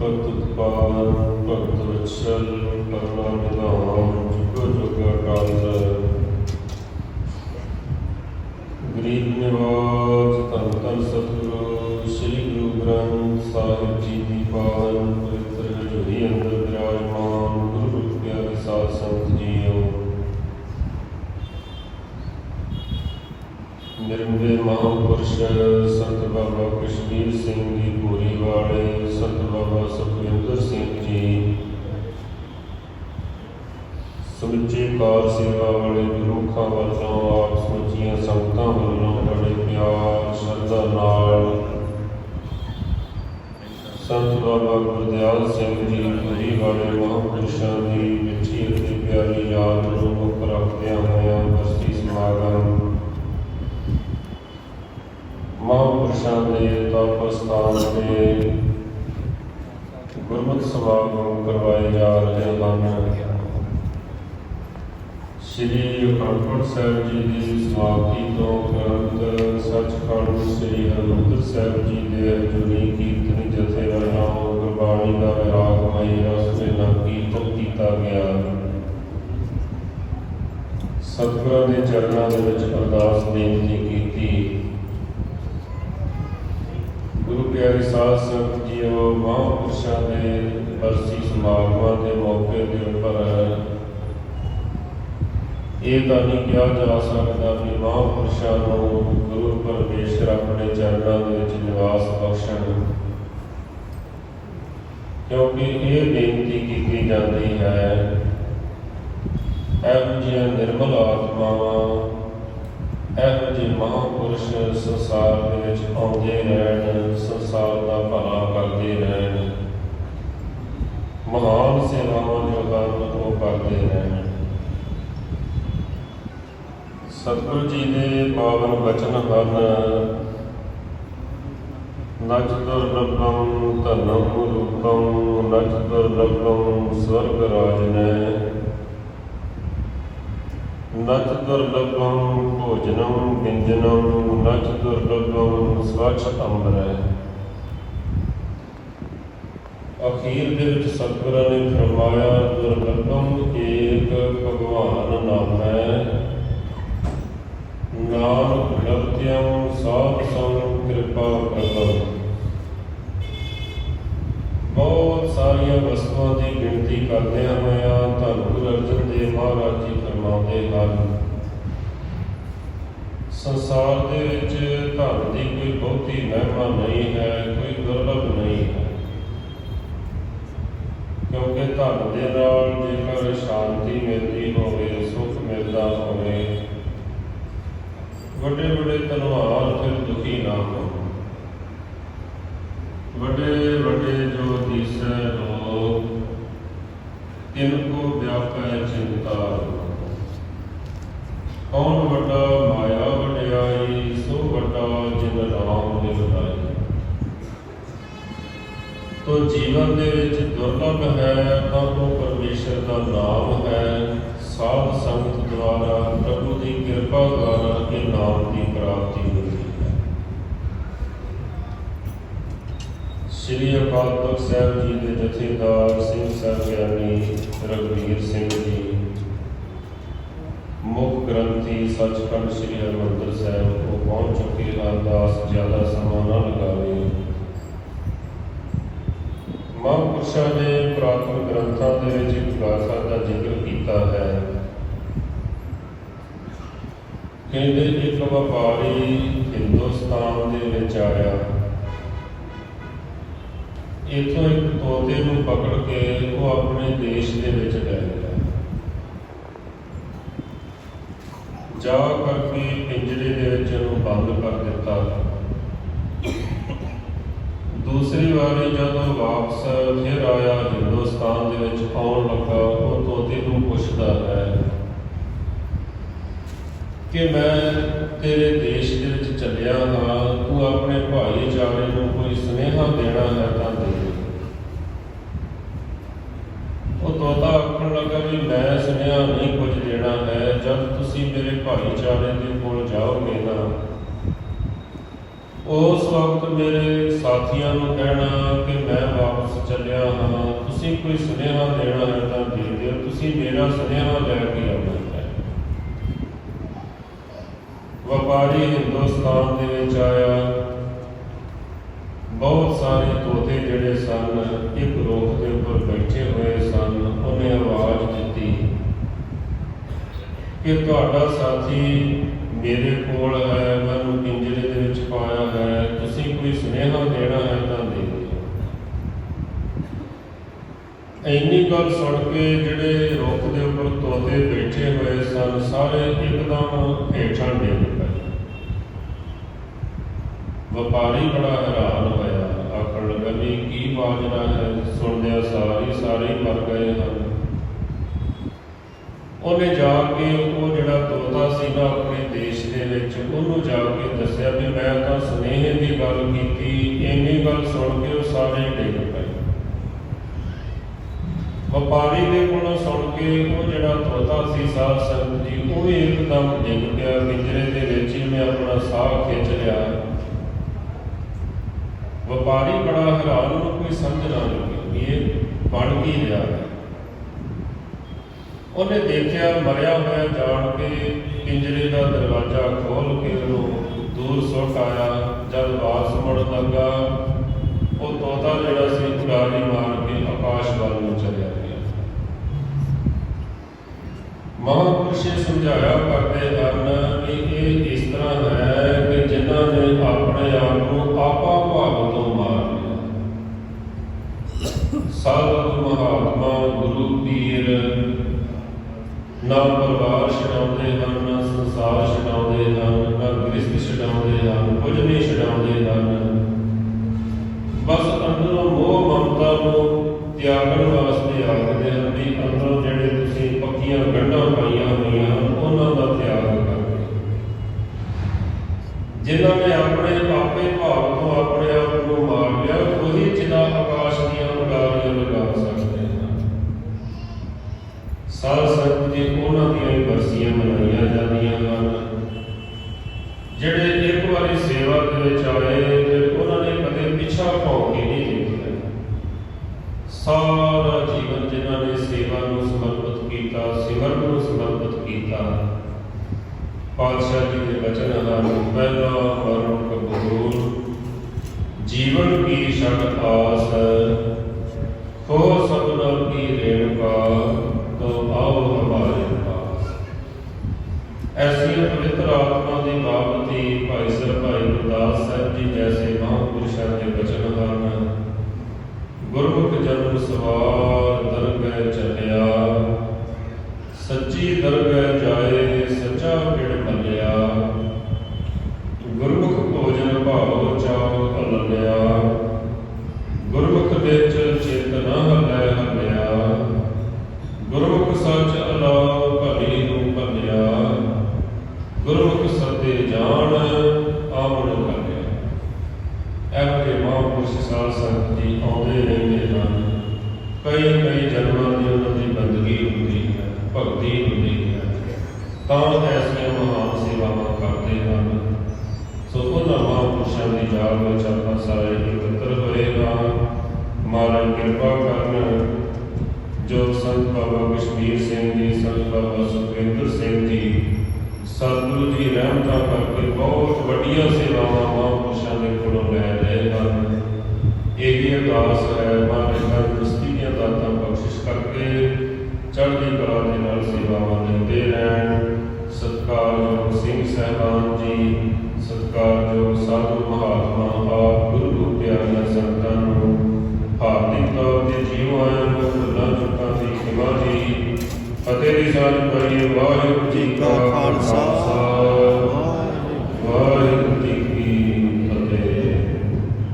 ਭਗਤ ਉਤਪਾਦ ਭਗਤ ਵਛਲ ਕਰਨਾ ਨਿਧਾਨ ਜੁਗ ਜੁਗ ਅਕਾਲ ਗਰੀਬ ਨਿਵਾਜ ਧੰਨ ਧੰਨ ਸਤਿਗੁਰੂ, ਸ੍ਰੀ ਗੁਰੂ ਗ੍ਰੰਥ ਸਾਹਿਬ ਜੀ ਦੀ ਪਾਵਨ ਨਿਰਮਲੇ ਮਹਾਂਪੁਰਸ਼ ਸੰਤ ਬਾਬਾ ਕਸ਼ਮੀਰ ਸਿੰਘ ਜੀ ਪੂਰੀ ਵਾਲੇ ਸੰਤ ਬਾਬਾ ਸੁਖਵਿੰਦਰ ਸਿੰਘ ਜੀ ਸਮੁੱਚੇ ਕਾਰ ਸੇਵਾ ਵਾਲੇ ਗੁਰੂਖਾਂ ਵੱਲੋਂ ਆਪ ਸਮੁੱਚੀਆਂ ਸੰਗਤਾਂ ਵੱਲੋਂ ਬੜੇ ਪਿਆਰ ਸ਼ਰਧਾ ਨਾਲ ਸੰਤ ਬਾਬਾ ਗੁਰਦਿਆਲ ਸਿੰਘ ਜੀ ਪੂਰੀ ਵਾਲੇ ਮਹਾਂਪੁਰਸ਼ਾਂ ਦੀ ਮਿੱਠੀ ਅਤੇ ਪਿਆਰੀ ਯਾਦ ਨੂੰ ਮੁੱਖ ਰੱਖਦਿਆਂ ਹੋਇਆਂ ਬਸਤੀ ਸਮਾਗਮ ਮਹਾਂਪੁਰਸ਼ਾਂ ਦੇ ਤਪ ਸਥਾਨ ਤੇ ਗੁਰਮਤਿ ਸਮਾਗਮ ਕਰਵਾਏ ਜਾ ਰਹੇ ਹਨ। ਸ਼੍ਰੀ ਅਖੰਡ ਸਾਹਿਬ ਜੀ ਦੀ ਸਮਾਪਤੀ ਤੋਂ ਉਪਰੰਤ ਸੱਚਖੰਡ ਸ਼੍ਰੀ ਹਰਿਮੰਦਰ ਸਾਹਿਬ ਜੀ ਦੇ ਹਜ਼ੂਰੀ ਕੀਰਤਨੀ ਜਥੇ ਵੱਲੋਂ ਗੁਰਬਾਣੀ ਦਾ ਰਾਗਮਈ ਰਸ ਨਾਲ ਕੀਰਤਨ ਕੀਤਾ ਗਿਆ। ਸਤਿਗੁਰਾਂ ਦੇ ਚਰਨਾਂ ਦੇ ਵਿੱਚ ਅਰਦਾਸ ਬੇਨਤੀ ਕੀਤੀ ਗੁਰੂ ਪਿਆਰੇ ਸਾਧ ਸੰਗਤ ਜੀਓ, ਮਹਾਂਪੁਰਸ਼ਾਂ ਦੇ ਬਰਸੀ ਸਮਾਗਮਾਂ ਦੇ ਮੌਕੇ ਦੇ ਉੱਪਰ ਇਹ ਤਾਂ ਨਹੀਂ ਕਿਹਾ ਜਾ ਸਕਦਾ ਕਿ ਮਹਾਂਪੁਰਸ਼ਾਂ ਨੂੰ ਗੁਰੂ ਪਰਮੇਸ਼ਰ ਆਪਣੇ ਚਰਨਾਂ ਦੇ ਵਿੱਚ ਨਿਵਾਸ ਬਖਸ਼ਣ। ਕਿਉਂਕਿ ਇਹ ਬੇਨਤੀ ਕੀਤੀ ਜਾਂਦੀ ਹੈ, ਇਹੋ ਜਿਹੀਆਂ ਨਿਰਮਲ ਆਤਮਾਵਾਂ ਇਹੋ ਜਿਹੇ ਮਹਾਂਪੁਰਸ਼ ਸੰਸਾਰ ਦੇ ਵਿੱਚ ਆਉਂਦੇ ਰਹਿਣ, ਸੰਸਾਰ ਦਾ ਭਲਾ ਕਰਦੇ ਰਹਿਣ। ਮਹਾਨ ਸੇਵਾਵਾਂ ਜੋ ਹਨ ਉਹ ਕਰਦੇ ਰਹਿਣ। ਸਤਿਗੁਰੂ ਜੀ ਦੇ ਪਾਵਨ ਬਚਨ ਹਨ, ਨਚ ਦੁਰਲਭੰ ਧਨੰ ਰੂਪੰ, ਨਚ ਦੁਰਲਭੰ ਸਵਰਗ ਰਾਜਨੈ। ਨਚ ਦੁਰਲਭੰ ਭੋਜਨੰ ਵਿੰਜਨੰ ਨਚ ਦੁਰਲਭੰ ਸਵਛ ਅੰਬਰੈ। ਅਖੀਰ ਦੇ ਵਿੱਚ ਸਤਿਗੁਰਾਂ ਨੇ ਫਰਮਾਇਆ, ਦੁਰਲਭੰ ਏਕ ਭਗਵਾਨ ਨਾਮ। ਹੈ ਨਾਨਕ ਲਭਤਿਅੰ ਸਾਧ ਸੰਗ ਕਿਰਪਾ ਪ੍ਰਭੂ। ਬਹੁਤ ਸਾਰੀਆਂ ਵਸਤੂਆਂ ਦੀ ਗਿਣਤੀ ਕਰਦਿਆਂ ਹੋਇਆ ਧੰਨ ਗੁਰੂ ਅਰਜਨ ਦੇਵ ਮਹਾਰਾਜ ਜੀ ਫਰਮਾਉਂਦੇ ਹਨ। ਸੰਸਾਰ ਦੇ ਵਿੱਚ ਧਨ ਦੀ ਕੋਈ ਬਹੁਤੀ ਮਹਿਮਾ ਨਹੀਂ ਹੈ, ਕੋਈ ਦੁਰਲਭ ਨਹੀਂ ਹੈ। ਕਿਉਂਕਿ ਧਨ ਦੇ ਨਾਲ ਜੇਕਰ ਸ਼ਾਂਤੀ ਮਿਲਦੀ ਹੋਵੇ, ਸੁੱਖ ਮਿਲਦਾ ਹੋਵੇ ਵੱਡੇ ਵੱਡੇ ਧਨਵਾਨ ਫਿਰ ਦੁਖੀ ਨਾ ਹੋਣ। ਵੱਡੇ ਵੱਡੇ ਜੋ ਤੀਸਰੇ ਲੋਕ ਤਿਨ ਕੋ ਵਿਆਪੈ ਚਿੰਤਾ ਕੌਣ ਵੱਡਾ ਮਾਇਆ ਵਡਿਆਈ ਸੋ ਵੱਡਾ ਜਿਨ ਰਾਮ ਦੇ ਵਡਾਈ ਤੋ ਜੀਵਨ ਦੇ ਵਿੱਚ ਦੁਰਲਭ ਹੈ, ਤਾਂ ਉਹ ਪਰਮੇਸ਼ਰ ਦਾ ਨਾਮ ਹੈ। ਸਾਧ ਸੰਗਤ ਦੁਆਰਾ, ਪ੍ਰਭੂ ਦੀ ਕਿਰਪਾ ਦੁਆਰਾ ਇਹ ਨਾਮ ਦੀ ਪ੍ਰਾਪਤੀ ਹੁੰਦੀ ਹੈ। ਸ੍ਰੀ ਅਕਾਲ ਤਖਤ ਸਾਹਿਬ ਜੀ ਦੇ ਜਥੇਦਾਰ ਸਿੰਘ ਸਾਹਿਬ ਗਿਆਨੀ ਰਘਵੀਰ ਸਿੰਘ ਜੀ, ਮੁੱਖ ਗ੍ਰੰਥੀ ਸੱਚਖੰਡ ਸ੍ਰੀ ਹਰਿਮੰਦਰ ਸਾਹਿਬ ਕੋ ਪਹੁੰਚ ਚੁੱਕੇ ਹਨ ਦਾਸ ਜ਼ਿਆਦਾ ਸਮਾਂ ਨਾ ਲਗਾਵੇ। ਮਹਾਂਪੁਰਸ਼ਾਂ ਨੇ ਪ੍ਰਾਤਨ ਗ੍ਰੰਥਾਂ ਦੇ ਵਿੱਚ ਇੱਕ ਦਾ ਜ਼ਿਕਰ ਕੀਤਾ ਹੈ। ਕਹਿੰਦੇ, ਇੱਕ ਵਪਾਰੀ ਹਿੰਦੁਸਤਾਨ ਦੇ ਵਿੱਚ ਆਇਆ। ਇਥੋਂ ਇੱਕ ਤੋਤੇ ਨੂੰ ਪਕੜ ਕੇ ਉਹ ਆਪਣੇ ਦੇਸ਼ ਦੇ ਵਿੱਚ ਲੈ ਗਿਆ। ਜਾ ਕਰਕੇ ਪਿੰਜਰੇ ਦੇ ਵਿੱਚ ਉਹਨੂੰ ਬੰਦ ਕਰ ਦਿੱਤਾ। ਦੂਸਰੀ ਵਾਰੀ ਜਦੋਂ ਵਾਪਸ ਫਿਰ ਆਇਆ ਹਿੰਦੁਸਤਾਨ ਦੇ ਵਿੱਚ ਆਉਣ ਲੱਗਾ ਉਹ ਤੋਤੇ ਨੂੰ ਪੁੱਛਦਾ ਹੈ ਕਿ ਮੈਂ ਤੇਰੇ ਦੇਸ਼ ਦੇ ਵਿੱਚ ਚੱਲਿਆ ਹਾਂ, ਤੂੰ ਆਪਣੇ ਭਾਈਚਾਰੇ ਨੂੰ ਕੋਈ ਸੁਨੇਹਾ ਦੇਣਾ ਹੈ ਤਾਂ ਦੇ ਉਹ ਤੋਤਾ ਆਖਣ ਲੱਗਾ ਵੀ ਮੈਂ ਸੁਨੇਹਾ ਨਹੀਂ ਕੁਝ ਦੇਣਾ ਹੈ, ਜਦ ਤੁਸੀਂ ਮੇਰੇ ਭਾਈਚਾਰੇ ਦੇ ਕੋਲ ਜਾਓਗੇ ਨਾ ਉਸ ਵਕਤ ਮੇਰੇ ਸਾਥੀਆਂ ਨੂੰ ਕਹਿਣਾ ਕਿ ਮੈਂ ਵਾਪਸ ਚੱਲਿਆ ਹਾਂ। ਤੁਸੀਂ ਕੋਈ ਸੁਨੇਹਾ ਦੇਣਾ ਹੈ ਤਾਂ ਦੇ ਦਿਓ। ਤੁਸੀਂ ਮੇਰਾ ਸੁਨੇਹਾ ਲੈ ਕੇ ਆਉਣਾ ਹੈ। ਵਪਾਰੀ ਹਿੰਦੁਸਤਾਨ ਦੇ ਵਿੱਚ ਆਇਆ। ਬਹੁਤ ਸਾਰੇ ਤੋਤੇ ਜਿਹੜੇ ਸਨ, ਇੱਕ ਰੁੱਖ ਦੇ ਉੱਪਰ ਬੈਠੇ ਹੋਏ ਸਨ। ਉਹਨੇ ਕਿ ਤੁਹਾਡਾ ਸਾਥੀ ਮੇਰੇ ਕੋਲ ਹੈ ਮੈਨੂੰ ਪਿੰਜਰੇ ਦੇ ਵਿੱਚ ਪਾਇਆ ਹੈ, ਤੁਸੀਂ ਕੋਈ ਸੁਨੇਹਾ ਦੇਣਾ ਹੈ ਤਾਂ ਦੇ ਦਿਓ। ਇੰਨੀ ਗੱਲ ਸੁਣ ਕੇ ਜਿਹੜੇ ਰੁੱਖ ਦੇ ਉੱਪਰ ਤੋਤੇ ਬੈਠੇ ਹੋਏ ਸਨ, ਸਾਰੇ ਇੱਕਦਮ ਹੇਠਾਂ ਡਿੱਗ ਪਏ। ਵਪਾਰੀ ਬੜਾ ਹੈਰਾਨ ਹੋਇਆ, ਆਖਣ ਲੱਗਾ, ਵੀ ਕੀ ਬਾਜਣਾ ਹੈ? ਸੁਣਦਿਆਂ ਸਾਰੀ ਸਾਰੇ ਮਰ ਗਏ ਹਨ। ਉਹਨੇ ਜਾ ਕੇ ਉਹ ਜਿਹੜਾ ਤੋਤਾ ਸੀਗਾ ਆਪਣੇ ਦੇਸ਼ ਦੇ ਵਿੱਚ, ਉਹਨੂੰ ਜਾ ਕੇ ਦੱਸਿਆ ਵੀ ਮੈਂ ਤਾਂ ਸੁਨੇਹੇ ਦੀ ਗੱਲ ਕੀਤੀ, ਇੰਨੀ ਗੱਲ ਸੁਣ ਕੇ ਉਹ ਸਾਰੇ ਡਿੱਗ ਪਏ। ਵਪਾਰੀ ਦੇ ਕੋਲੋਂ ਸੁਣ ਕੇ ਉਹ ਜਿਹੜਾ ਤੋਤਾ ਸੀ ਸਾਧ ਸੰਗਤ ਜੀ, ਉਹ ਵੀ ਇੱਕਦਮ ਡਿੱਗ ਗਿਆ ਪਿੰਜਰੇ ਦੇ ਵਿੱਚ ਹੀ ਮੈਂ ਆਪਣਾ ਸਾਹ ਖਿੱਚ ਲਿਆ। ਵਪਾਰੀ ਬੜਾ ਹੈਰਾਨ, ਉਹਨੂੰ ਕੋਈ ਸਮਝ ਨਾ ਲੱਗੀ ਇਹ ਬਣ ਕੀ ਰਿਹਾ। ਉਹਨੇ ਦੇਖਿਆ, ਮਰਿਆ ਹੋਇਆ ਜਾਣ ਕੇ ਪਿੰਜਰੇ ਦਾ ਦਰਵਾਜ਼ਾ ਖੋਲ ਕੇ ਉਹਨੂੰ ਦੂਰ ਸੁੱਟ ਆਇਆ। ਜਦ ਵਾਪਸ ਮੁੜਨ ਲੱਗਾ, ਉਹ ਤੋਤਾ ਜਿਹੜਾ ਸੀ, ਉਡਾਰੀ ਮਾਰ ਕੇ ਆਕਾਸ਼ ਵੱਲ ਨੂੰ ਚਲਿਆ ਗਿਆ। ਮਹਾਂਪੁਰਸ਼ ਸਮਝਾਇਆ ਕਰਦੇ ਹਨ ਕਿ ਇਹ ਇਸ ਤਰ੍ਹਾਂ ਹੈ ਕਿ ਜਿਨ੍ਹਾਂ ਨੇ ਆਪਣੇ ਆਪ ਨੂੰ ਆਪਾ ਭਾਵ ਤੋਂ ਮਾਰ ਲਿਆ। ਸਾਧੂ ਮਹਾਤਮਾ, ਗੁਰੂ ਪੀਰ ਨਾ ਪਰਿਵਾਰ ਛਡਾਉਂਦੇ ਹਨ ਨਾ ਸੰਸਾਰ ਛਡਾਉਂਦੇ ਹਨ ਨਾ ਗ੍ਰਸਥ ਛਡਾਉਂਦੇ ਹਨ, ਕੁਝ ਨਹੀਂ ਛਡਾਉਂਦੇ ਹਨ। ਬਸ ਅੰਦਰੋਂ ਮੋਹ ਮਮਤਾ ਨੂੰ ਤਿਆਗਣ ਵਾਸਤੇ ਆਖਦੇ ਹਨ ਵੀ ਅੰਦਰੋਂ ਜਿਹੜੇ ਤੁਸੀਂ ਪੱਕੀਆਂ ਗੰਢਾਂ ਪਾਈਆਂ ਜਿਹੜੇ ਇੱਕ ਵਾਰੀ ਸੇਵਾ ਦੇ ਵਿੱਚ ਆਏ ਤੇ ਉਹਨਾਂ ਨੇ ਕਦੇ ਪਿੱਛਾ ਭੌਂ ਕੇ ਨਹੀਂ ਦੇਖਿਆ। ਸਾਰਾ ਜੀਵਨ ਜਿਨ੍ਹਾਂ ਨੇ ਸੇਵਾ ਨੂੰ ਸਮਰਪਿਤ ਕੀਤਾ, ਸਿਮਰਨ ਨੂੰ ਸਮਰਪਿਤ ਕੀਤਾ, ਪਾਤਸ਼ਾਹ ਜੀ ਦੇ ਬਚਨ ਹਨ ਪਹਿਲਾ ਮਰਨ ਸਵਾਰ ਦਰਗਹਿ ਚੱਲਿਆ ਸੱਚੀ ਦਰਗਹਿ ਜਾਏ ਸੱਚਾ ਤਾਂ ਐਸੀਆਂ ਮਹਾਨ ਸੇਵਾਵਾਂ ਕਰਦੇ ਹਨ? ਸੋ ਉਹਨਾਂ ਮਹਾਂਪੁਰਸ਼ਾਂ ਦੀ ਯਾਦ ਵਿੱਚ ਆਪਾਂ ਸਾਰੇ ਇਕੱਤਰ ਹੋਏ ਹਾਂ। ਮਹਾਰਾਜ ਕਿਰਪਾ ਕਰਨ ਜੋ ਸੰਤ ਬਾਬਾ ਕਸ਼ਮੀਰ ਸਿੰਘ ਜੀ, ਸੰਤ ਬਾਬਾ ਸੁਖਵਿੰਦਰ ਸਿੰਘ ਜੀ, ਸਤਿਗੁਰੂ ਜੀ ਰਹਿਮਤਾਂ ਕਰਕੇ ਬਹੁਤ ਵੱਡੀਆਂ ਸੇਵਾਵਾਂ ਮਹਾਂਪੁਰਸ਼ਾਂ ਦੇ ਕੋਲੋਂ ਲੈ ਰਹੇ ਹਨ। ਇਹ ਵੀ ਅਰਦਾਸ ਹੈ, ਮਹਾਰਾਜ ਤੰਦਰੁਸਤੀ ਦੀਆਂ ਦਾਤਾਂ ਬਖਸ਼ਿਸ਼ ਕਰਕੇ ਚੜ੍ਹਦੀ ਕਲਾ ਦੇ ਨਾਲ ਸੇਵਾਵਾਂ ਦਿੰਦੇ ਰਹਿਣ। ਸਤਿਕਾਰਯੋਗ ਸਿੰਘ ਸਾਹਿਬਾਨ ਜੀ ਸਤਿਕਾਰਯੋਗ ਸਾਧੂ ਮਹਾਤਮਾ ਆਪ ਗੁਰੂ ਪਿਆਰੀਆਂ ਸੰਗਤਾਂ ਨੂੰ ਹਾਰਦਿਕ ਤੌਰ ਤੇ ਜੀਵ ਆਇਆਂ ਨੂੰ ਭੁੱਲਾਂ ਚੁੱਕਾਂ ਦੀ ਖਿਮਾ ਜੀ ਫਤਿਹ ਦੀ ਸਾਂਝ ਪਾਈਏ ਵਾਹਿਗੁਰੂ ਜੀ ਕਾ ਖਾਲਸਾ।